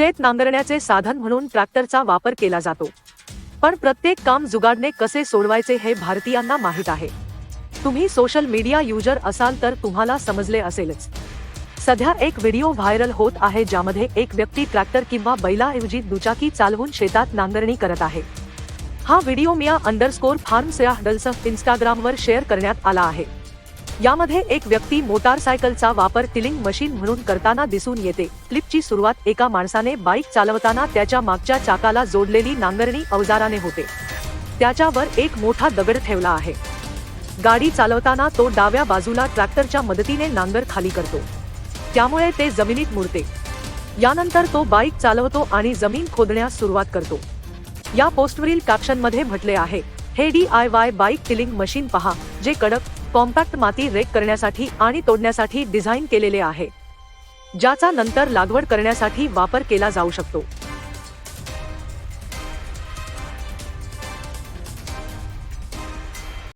शेत नांगरण्याचे साधन म्हणून ट्रॅक्टरचा वापर केला जातो. पण प्रत्येक काम जुगाडने कसे सोडवायचे हे भारतीयांना माहीत आहे. तुम्ही सोशल मीडिया युजर असाल तर तुम्हाला समजले असेलच. सध्या एक व्हिडिओ व्हायरल होत आहे ज्यामध्ये एक व्यक्ती ट्रॅक्टर किंवा बैलाऐवजी दुचाकी चालवून शेतात नांगरणी करत आहे. हा व्हिडिओ मिया अंडरस्कोर फार्म्स या हडलसह इंस्टाग्रामवर शेअर करण्यात आला आहे. यामध्ये एक व्यक्ती मोटारसायकलचा वापर टिलिंग मशीन म्हणून करताना दिसून येते. क्लिपची सुरुवात एका माणसाने बाईक चालवताना त्याच्या मागच्या चाकाला जोडलेली नांगरणी अवजाराने होते. त्याच्यावर एक मोठा दगड ठेवला आहे. गाडी चालवताना तो डाव्या बाजूला ट्रॅक्टरच्या मदतीने नांगर खाली करतो. त्यामुळे ते जमिनीत मुरते. यानंतर तो बाईक चालवतो आणि जमीन खोदण्यास सुरुवात करतो. या पोस्टवरील कॅप्शनमध्ये म्हटले आहे हे D I Y bike tilling machine पहा जे कडक कॉम्पॅक्ट माती रेक करण्यासाठी आणि तोडण्यासाठी डिझाईन केलेले आहे. ज्याचा नंतर लागवड करण्यासाठी वापर केला जाऊ शकतो.